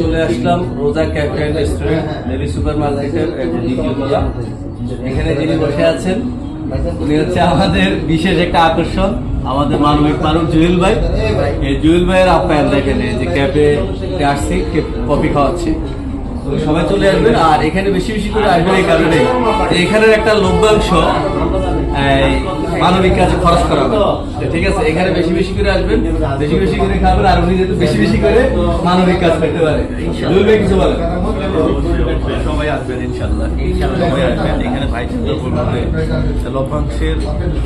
চলে আসলাম Roza cafe and restaurant navy super মার্কেটের একজন দ্বিতীয় তলা। এখানে যিনি বসে আছেন উনি হচ্ছে আমাদের বিশেষ একটা আকর্ষণ আমাদের মানবিক মানুষ জুয়েল ভাই। এই জুয়েল ভাইয়ের আপ্যায়ন দেখেন এই যে ক্যাফে আসছি কফি খাওয়াচ্ছি। সবাই চলে আসবেন আর এখানে বেশি বেশি করে আসবেন এই কারণে এখানের একটা লভ্যাংশ মানবিক কাজে খরচ করা হবে। ঠিক আছে এখানে বেশি বেশি করে আসবেন বেশি বেশি করে খাবেন আর উনি যেহেতু বেশি বেশি করে মানবিক কাজ করতে পারে। জুয়েল কিছু বলেন? সবাই আসবেন ইনশাল্লাহ সবাই আসবেন এখানে ভাই চিন্তা করবে লভ্যাংশের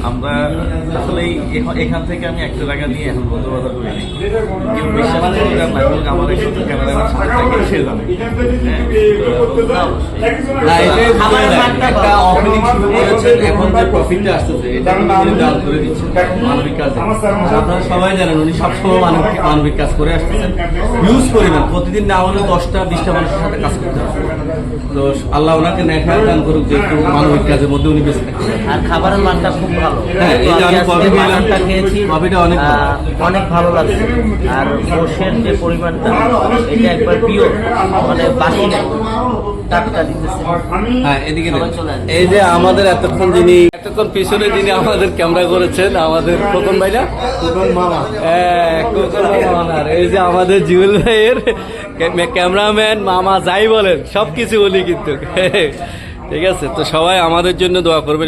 আমরা আসলে এখান থেকে আমি একশো টাকা নিয়ে এখন বন্ধ বাজার করি কেউ বিশ্বাস না আমার থাকে সে জানে না, অবশ্যই। না এটাই একটা ওপেনিং শুরু করেছেন এখন যে প্রফিটটা আসতেছে এটা উনি করে দিচ্ছেন মানবিক কাজে। আপনারা সবাই জানেন উনি সবসময় মানবিক মানবিক কাজ করে আসতেছেন। ইউজ পরিমাণ প্রতিদিন না হলে দশটা বিশটা মানুষের সাথে কাজ করতে হবে। তো আল্লাহ ওনাকে নেখায় দান করুক যেহেতু মানবিক কাজের মধ্যে উনি বেঁচে থাকেন আর খাবারের মানটা খুব ভালো। হ্যাঁ, এই যে আমি কফি খেলাম, খেয়েছি কফিটা অনেক অনেক ভালো লাগছে। আর যে পরিমাণটা এটা একবার পিওর মানে বাকি নাই। টাটকা দিতেছে। হ্যাঁ এদিকে। এই যে আমাদের এতক্ষণ যিনি এতক্ষণ পিছনে যিনি আমাদের ক্যামেরা করেছেন আমাদের প্রথম ভাইরা হ্যাঁ, মামা ওনার। এই যে আমাদের জুয়েল ভাইয়ের ক্যামেরাম্যান, মামা যাই বলেন, সবকিছু বলি কিন্তু। ঠিক আছে? তো সবাই আমাদের জন্য দোয়া করবেন।